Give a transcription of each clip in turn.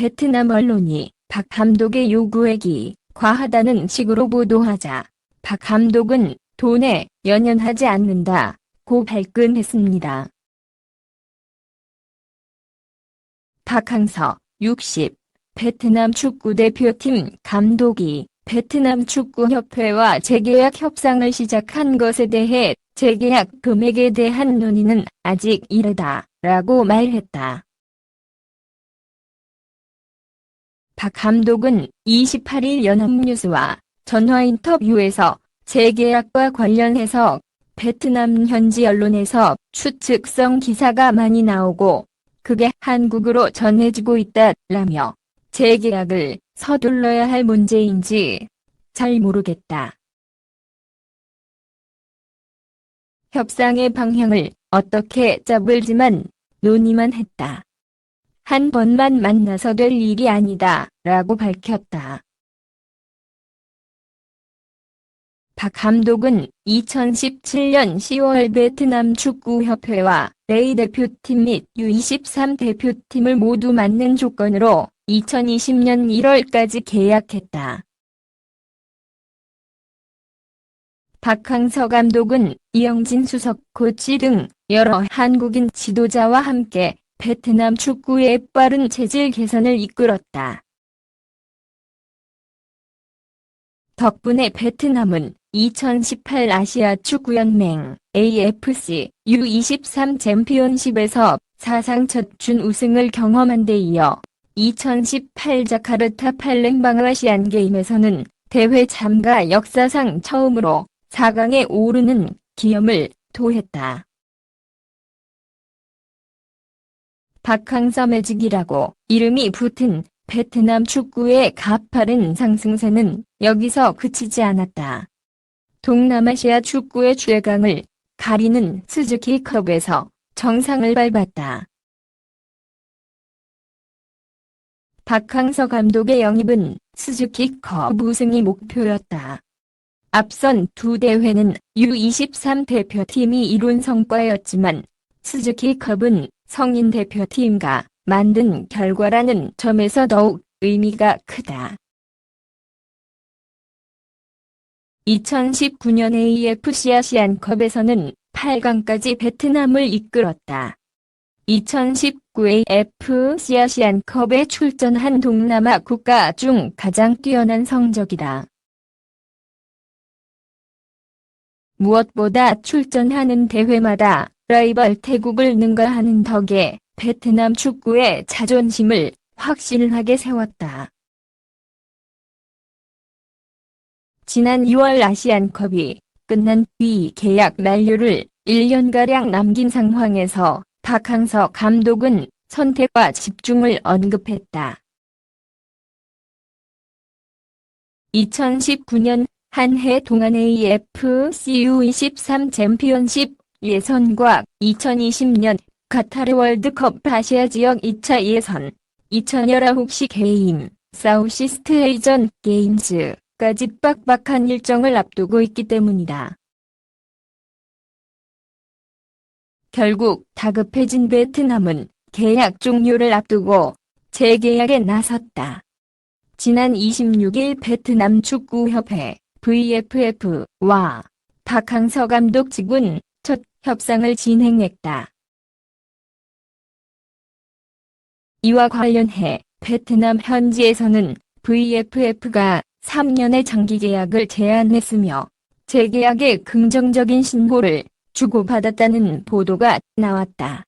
베트남 언론이 박 감독의 요구액이 과하다는 식으로 보도하자 박 감독은 돈에 연연하지 않는다 고 발끈했습니다. 박항서 60 베트남 축구대표팀 감독이 베트남 축구협회와 재계약 협상을 시작한 것에 대해 재계약 금액에 대한 논의는 아직 이르다 라고 말했다. 박 감독은 28일 연합뉴스와 전화 인터뷰에서 재계약과 관련해서 베트남 현지 언론에서 추측성 기사가 많이 나오고 그게 한국으로 전해지고 있다라며 재계약을 서둘러야 할 문제인지 잘 모르겠다. 협상의 방향을 어떻게 잡을지만 논의만 했다. 한 번만 만나서 될 일이 아니다 라고 밝혔다. 박 감독은 2017년 10월 베트남 축구협회와 레이 대표팀 및 U23 대표팀을 모두 맡는 조건으로 2020년 1월까지 계약했다. 박항서 감독은 이영진 수석 코치 등 여러 한국인 지도자와 함께 베트남 축구의 빠른 체질 개선을 이끌었다. 덕분에 베트남은 2018 아시아 축구연맹 AFC U23 챔피언십에서 사상 첫 준우승을 경험한 데 이어 2018 자카르타 팔렘방 아시안 게임에서는 대회 참가 역사상 처음으로 4강에 오르는 기염을 토했다. 박항서 매직이라고 이름이 붙은 베트남 축구의 가파른 상승세는 여기서 그치지 않았다. 동남아시아 축구의 최강을 가리는 스즈키 컵에서 정상을 밟았다. 박항서 감독의 영입은 스즈키 컵 우승이 목표였다. 앞선 두 대회는 U23 대표팀이 이룬 성과였지만 스즈키 컵은 성인 대표팀과 만든 결과라는 점에서 더욱 의미가 크다. 2019년 AFC 아시안컵에서는 8강까지 베트남을 이끌었다. 2019 AFC 아시안컵에 출전한 동남아 국가 중 가장 뛰어난 성적이다. 무엇보다 출전하는 대회마다 라이벌 태국을 능가하는 덕에 베트남 축구의 자존심을 확실하게 세웠다. 지난 2월 아시안컵이 끝난 뒤 계약 만료를 1년가량 남긴 상황에서 박항서 감독은 선택과 집중을 언급했다. 2019년 한 해 동안 AFC U23 챔피언십 예선과 2020년 카타르 월드컵 아시아 지역 2차 예선, 2019시 게임, 사우시스트 에이전 게임즈까지 빡빡한 일정을 앞두고 있기 때문이다. 결국 다급해진 베트남은 계약 종료를 앞두고 재계약에 나섰다. 지난 26일 베트남 축구협회 VFF와 박항서 감독 첫 협상을 진행했다. 이와 관련해 베트남 현지에서는 VFF가 3년의 장기 계약을 제안했으며 재계약에 긍정적인 신호를 주고받았다는 보도가 나왔다.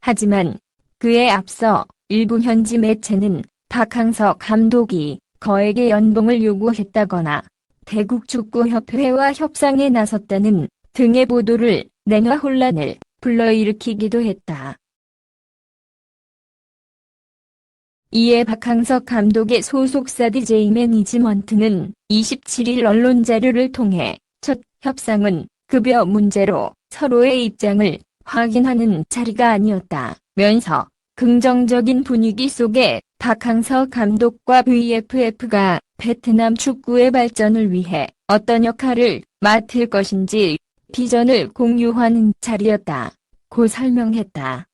하지만 그에 앞서 일부 현지 매체는 박항서 감독이 거액의 연봉을 요구했다거나 대국 축구협회와 협상에 나섰다는 등의 보도를 내놔 혼란을 불러일으키기도 했다. 이에 박항석 감독의 소속사 DJ 매니지먼트는 27일 언론 자료를 통해 첫 협상은 급여 문제로 서로의 입장을 확인하는 자리가 아니었다. 면서 긍정적인 분위기 속에 박항서 감독과 VFF가 베트남 축구의 발전을 위해 어떤 역할을 맡을 것인지 비전을 공유하는 자리였다. 고 설명했다.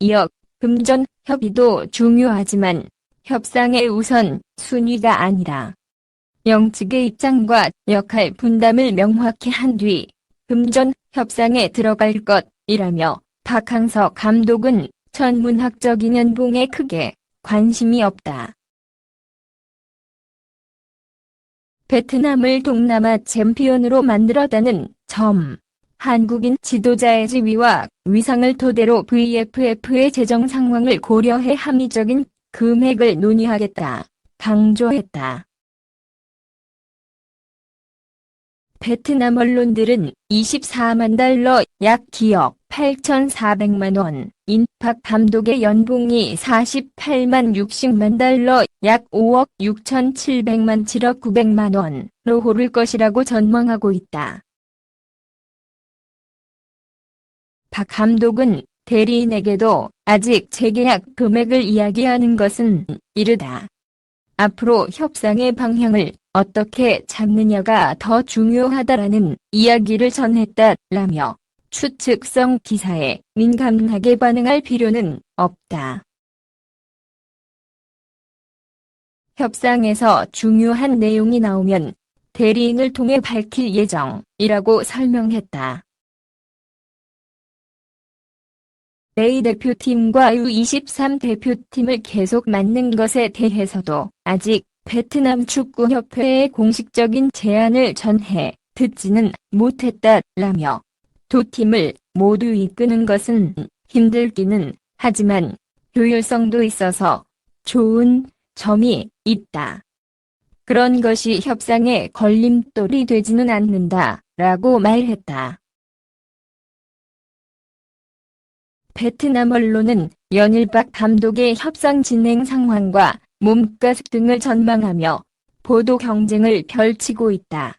이어 금전 협의도 중요하지만 협상의 우선 순위가 아니라 영측의 입장과 역할 분담을 명확히 한 뒤 금전 협상에 들어갈 것이라며 박항석 감독은 천문학적인 연봉에 크게 관심이 없다. 베트남을 동남아 챔피언으로 만들었다는 점. 한국인 지도자의 지위와 위상을 토대로 VFF의 재정 상황을 고려해 합리적인 금액을 논의하겠다. 강조했다. 베트남 언론들은 24만 달러 약 기억 8,400만 원 인박 감독의 연봉이 48만 60만 달러 약 5억 6,700만 7억 900만 원로 오를 것이라고 전망하고 있다. 박 감독은 대리인에게도 아직 재계약 금액을 이야기하는 것은 이르다. 앞으로 협상의 방향을 어떻게 잡느냐가 더 중요하다라는 이야기를 전했다라며 추측성 기사에 민감하게 반응할 필요는 없다. 협상에서 중요한 내용이 나오면 대리인을 통해 밝힐 예정이라고 설명했다. A 대표팀과 U23 대표팀을 계속 맡는 것에 대해서도 아직 베트남 축구협회의 공식적인 제안을 전해 듣지는 못했다라며 두 팀을 모두 이끄는 것은 힘들기는 하지만 효율성도 있어서 좋은 점이 있다. 그런 것이 협상에 걸림돌이 되지는 않는다 라고 말했다. 베트남 언론은 연일박 감독의 협상 진행 상황과 몸값 등을 전망하며 보도 경쟁을 펼치고 있다.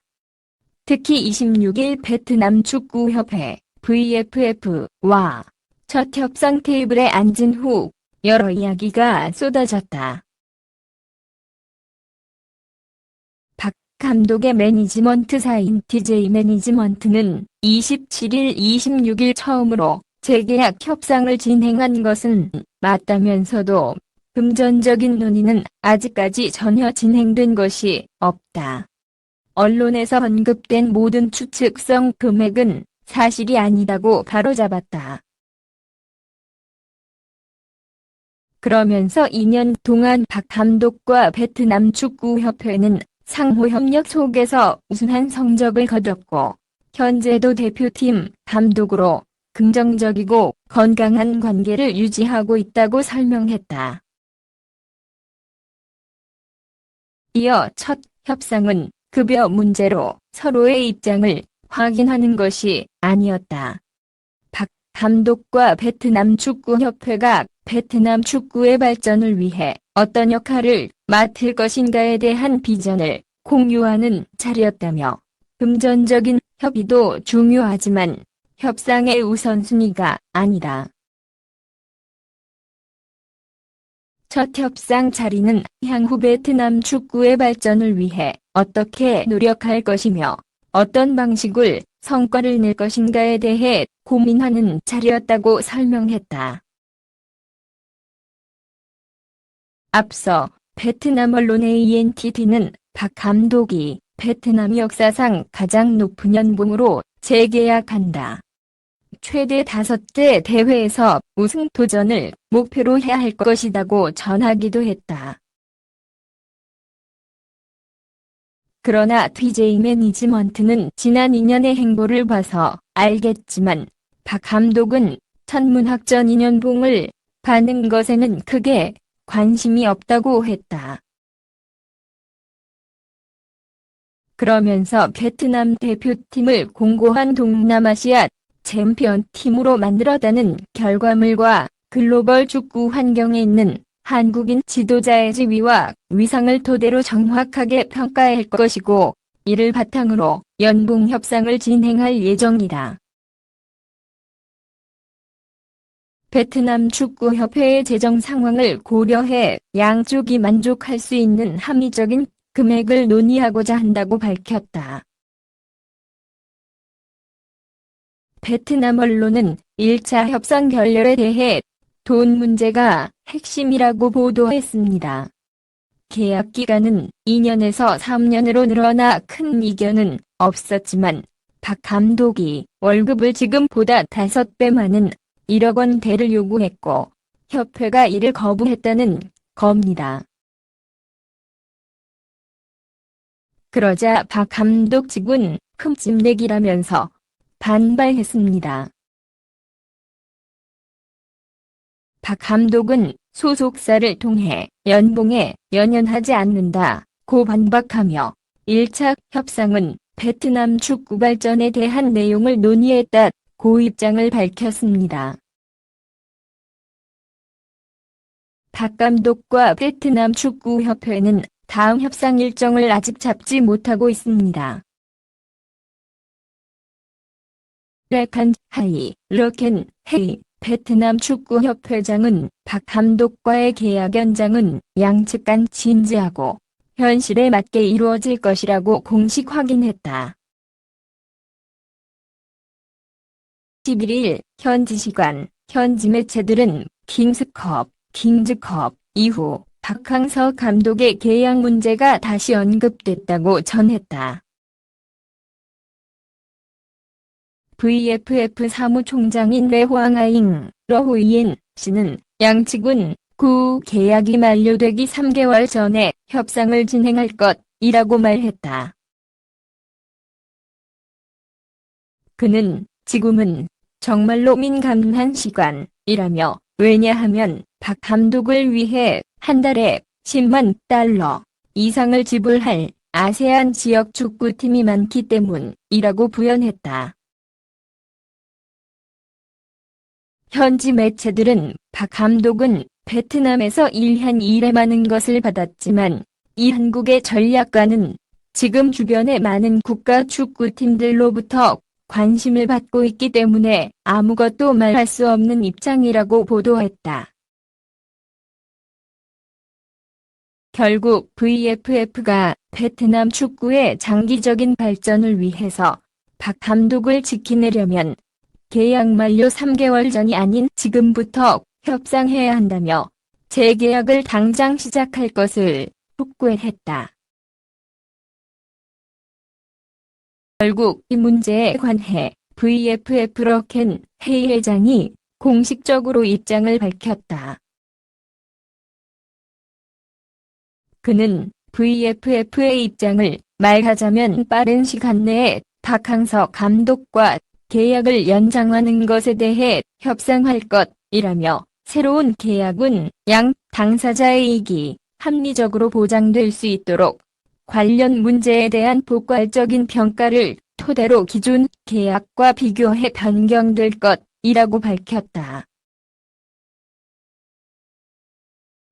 특히 26일 베트남 축구협회 VFF와 첫 협상 테이블에 앉은 후 여러 이야기가 쏟아졌다. 박 감독의 매니지먼트 사인 DJ 매니지먼트는 27일 26일 처음으로 재계약 협상을 진행한 것은 맞다면서도 금전적인 논의는 아직까지 전혀 진행된 것이 없다. 언론에서 언급된 모든 추측성 금액은 사실이 아니다고 바로잡았다. 그러면서 2년 동안 박 감독과 베트남 축구협회는 상호 협력 속에서 우수한 성적을 거뒀고 현재도 대표팀 감독으로 긍정적이고 건강한 관계를 유지하고 있다고 설명했다. 이어 첫 협상은 급여 문제로 서로의 입장을 확인하는 것이 아니었다. 박 감독과 베트남 축구협회가 베트남 축구의 발전을 위해 어떤 역할을 맡을 것인가에 대한 비전을 공유하는 자리였다며 금전적인 협의도 중요하지만 협상의 우선순위가 아니다. 첫 협상 자리는 향후 베트남 축구의 발전을 위해 어떻게 노력할 것이며 어떤 방식을 성과를 낼 것인가에 대해 고민하는 자리였다고 설명했다. 앞서 베트남 언론의 ENTT는 박 감독이 베트남 역사상 가장 높은 연봉으로 재계약한다. 최대 5대 대회에서 우승 도전을 목표로 해야 할 것이라고 전하기도 했다. 그러나 TJ 매니지먼트는 지난 2년의 행보를 봐서 알겠지만 박 감독은 천문학전 2년봉을 받는 것에는 크게 관심이 없다고 했다. 그러면서 베트남 대표팀을 공고한 동남아시아 챔피언 팀으로 만들었다는 결과물과 글로벌 축구 환경에 있는 한국인 지도자의 지위와 위상을 토대로 정확하게 평가할 것이고 이를 바탕으로 연봉 협상을 진행할 예정이다. 베트남 축구협회의 재정 상황을 고려해 양쪽이 만족할 수 있는 합리적인 금액을 논의하고자 한다고 밝혔다. 베트남 언론은 1차 협상 결렬에 대해 돈 문제가 핵심이라고 보도했습니다. 계약 기간은 2년에서 3년으로 늘어나 큰 이견은 없었지만 박 감독이 월급을 지금보다 5배 많은 1억 원대를 요구했고 협회가 이를 거부했다는 겁니다. 그러자 박 감독 측은 흠집 내기라면서 반발했습니다. 박 감독은 소속사를 통해 연봉에 연연하지 않는다 고 반박하며 1차 협상은 베트남 축구 발전에 대한 내용을 논의했다 고 입장을 밝혔습니다. 박 감독과 베트남 축구협회는 다음 협상 일정을 아직 잡지 못하고 있습니다. 레칸 하이 러켄 헤이 베트남 축구협회장은 박 감독과의 계약 연장은 양측 간 진지하고 현실에 맞게 이루어질 것이라고 공식 확인했다. 11일 현지 시간 현지 매체들은 킹스컵, 킹즈컵 이후 박항서 감독의 계약 문제가 다시 언급됐다고 전했다. VFF 사무총장인 레호앙아잉 러후이엔 씨는 양측은 구 계약이 만료되기 3개월 전에 협상을 진행할 것이라고 말했다. 그는 지금은 정말로 민감한 시간이라며 왜냐하면 박 감독을 위해 한 달에 10만 달러 이상을 지불할 아세안 지역 축구팀이 많기 때문이라고 부연했다. 현지 매체들은 박 감독은 베트남에서 1한 1에 많은 것을 받았지만 이 한국의 전략가는 지금 주변의 많은 국가 축구팀들로부터 관심을 받고 있기 때문에 아무것도 말할 수 없는 입장이라고 보도했다. 결국 VFF가 베트남 축구의 장기적인 발전을 위해서 박 감독을 지키내려면 계약 만료 3개월 전이 아닌 지금부터 협상해야 한다며 재계약을 당장 시작할 것을 촉구했다. 결국 이 문제에 관해 VFF 러켄 헤이 회장이 공식적으로 입장을 밝혔다. 그는 VFF의 입장을 말하자면 빠른 시간 내에 박항서 감독과 계약을 연장하는 것에 대해 협상할 것이라며 새로운 계약은 양 당사자의 이익이 합리적으로 보장될 수 있도록 관련 문제에 대한 포괄적인 평가를 토대로 기존 계약과 비교해 변경될 것이라고 밝혔다.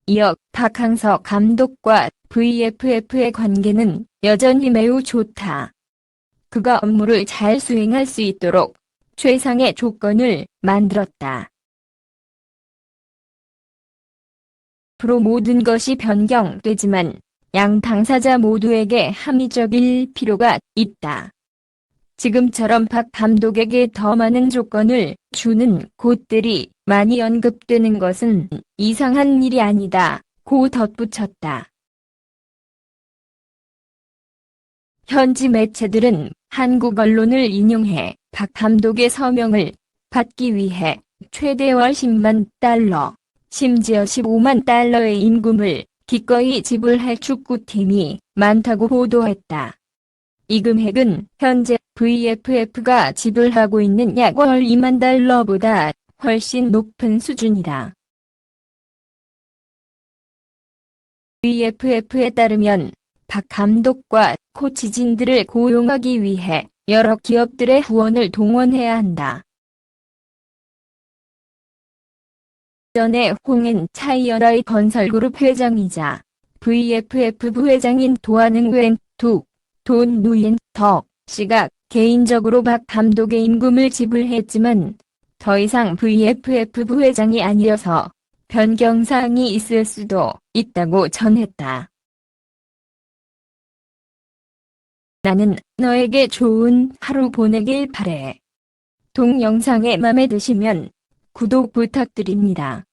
이어 박항서 감독과 VFF의 관계는 여전히 매우 좋다. 그가 업무를 잘 수행할 수 있도록 최상의 조건을 만들었다. 프로 모든 것이 변경되지만 양 당사자 모두에게 합리적일 필요가 있다. 지금처럼 박 감독에게 더 많은 조건을 주는 곳들이 많이 언급되는 것은 이상한 일이 아니다. 고 덧붙였다. 현지 매체들은 한국 언론을 인용해 박 감독의 서명을 받기 위해 최대 월 10만 달러, 심지어 15만 달러의 임금을 기꺼이 지불할 축구팀이 많다고 보도했다. 이 금액은 현재 VFF가 지불하고 있는 약 월 2만 달러보다 훨씬 높은 수준이다. VFF에 따르면 박 감독과 코치진들을 고용하기 위해 여러 기업들의 후원을 동원해야 한다. 전에 홍은 차이어라이 건설그룹 회장이자 VFF 부회장인 도하는 웬투 돈 누인 덕 씨가 개인적으로 박 감독의 임금을 지불했지만 더 이상 VFF 부회장이 아니어서 변경사항이 있을 수도 있다고 전했다. 나는 너에게 좋은 하루 보내길 바래. 동영상에 맘에 드시면 구독 부탁드립니다.